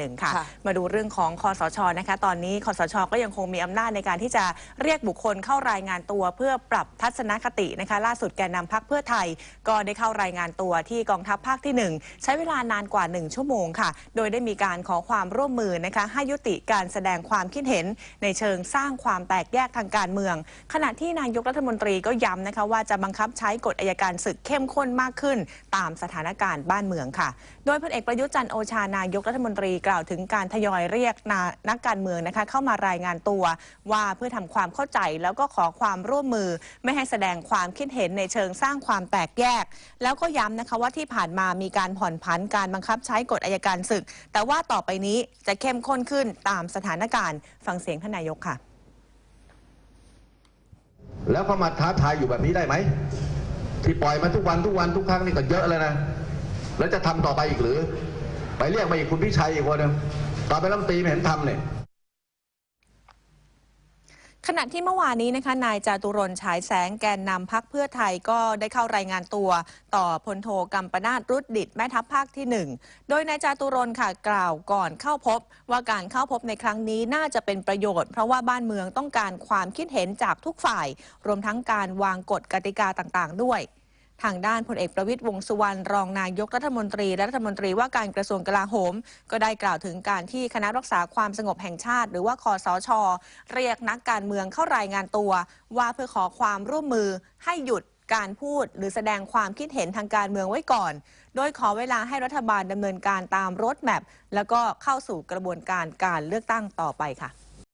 หนึ่งค่ะค่ะมาดูเรื่องของคอสชนะคะตอนนี้คอสชก็ยังคงมีอำนาจในการที่จะเรียกบุคคลเข้ารายงานตัวเพื่อปรับทัศนคตินะคะล่าสุดแกนนำพักเพื่อไทย ก็ได้เข้ารายงานตัวที่กองทัพภาคที่ 1 ใช้เวลานานกว่า 1 ชั่วโมงค่ะ โดยได้มีการขอความร่วมมือนะคะให้ยุติการแสดงความคิดเห็นในเชิงสร้างความแตกแยกทางการเมือง ขณะที่นายกรัฐมนตรีก็ย้ำนะคะว่าจะบังคับใช้กฎอัยการศึกเข้มข้นมากขึ้น ตามสถานการณ์บ้านเมืองค่ะ โดยพลเอกประยุทธ์จันทร์โอชานายกรัฐมนตรีกล่าวถึงการทยอยเรียกน,นักการเมืองนะคะเข้ามารายงานตัวว่าเพื่อทำความเข้าใจแล้วก็ขอความร่วมมือ ไม่ให้แสดงความคิดเห็นในเชิงสร้างความแตกแยก แล้วก็ย้ำนะคะว่าที่ผ่านมามีการผ่อนผันการบังคับใช้กฎอัยการศึก แต่ว่าต่อไปนี้จะเข้มข้นขึ้นตามสถานการณ์ ฟังเสียงท่านนายกค่ะ แล้วเขามาท้าทายอยู่แบบนี้ได้ไหมที่ปล่อยมาทุกวันทุกวันทุกครั้งนี่ก็เยอะแล้วนะแล้วจะทำต่อไปอีกหรือ ไปเรียกมาอีกคุณพิชัยอีกคนหนึงตอนเป็นรัฐมนตรีไม่เห็นทำเนี่ยขณะที่เมื่อวานนี้นะคะนายจาตุรนฉายแสงแกนนำพักเพื่อไทยก็ได้เข้ารายงานตัว ต่อพลโทกัมปนาตรุดดิตแม่ทัพภาคที่หนึ่งโดยนายจาตุรนค่ะกล่าวก่อนเข้าพบ ว่าการเข้าพบในครั้งนี้น่าจะเป็นประโยชน์ เพราะว่าบ้านเมืองต้องการความคิดเห็นจากทุกฝ่าย รวมทั้งการวางกฎกติกาต่างๆ ด้วย ทางด้านพลเอกประวิตยวงสุวรรณรองนายกรัฐมนตรี และรัฐมนตรีว่าการกระทรวงกลาโหม ก็ได้กล่าวถึงการที่คณะรักษาความสงบแห่งชาติ หรือว่าคอสช เรียกนักการเมืองเข้ารายงานตัว ว่าเพื่อขอความร่วมมือให้หยุดการพูดหรือแสดงความคิดเห็นทางการเมืองไว้ก่อน โดยขอเวลาให้รัฐบาลดำเนินการตามรถแมพแล้วก็เข้าสู่กระบวนการการเลือกตั้งต่อไปค่ะ